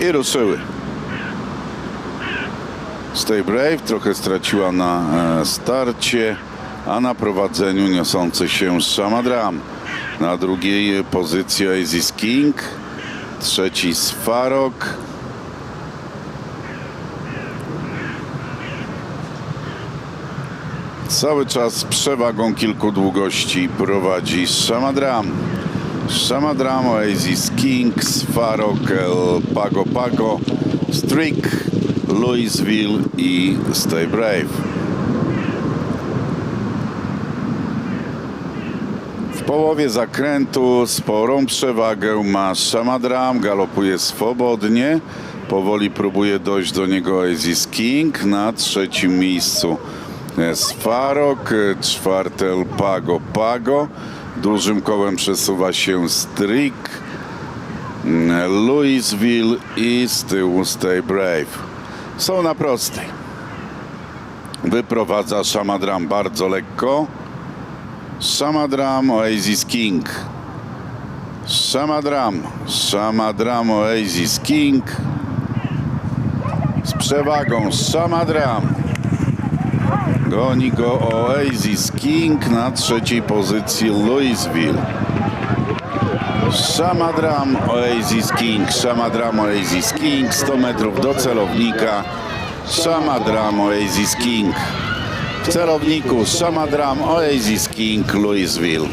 i ruszyły. Stay Brave trochę straciła na e, starcie, a na prowadzeniu niosący się Shamadram. Na drugiej pozycji Oasis King, trzeci Sfarok, Cały czas przewagą kilku długości prowadzi Shamadram. Shamadram, Oasis King, Sfarok, El Pago Pago, Strick, Louisville i Stay Brave. W połowie zakrętu sporą przewagę ma Shamadram, galopuje swobodnie. Powoli próbuje dojść do niego Oasis King na trzecim miejscu. Sfarok, czwarte Pago Pago. Dużym kołem przesuwa się Strick, Louisville i z tyłu Stay Brave. Są na prostej. Wyprowadza Shamadram bardzo lekko. Shamadram, Oasis King. Shamadram, Shamadram, Oasis King. Z przewagą Shamadram. Goni go Oasis King na trzeciej pozycji Louisville. Shamadram, Oasis King, Shamadram, Oasis King, 100 metrów do celownika. Shamadram, Oasis King. W celowniku Shamadram, Oasis King, Louisville.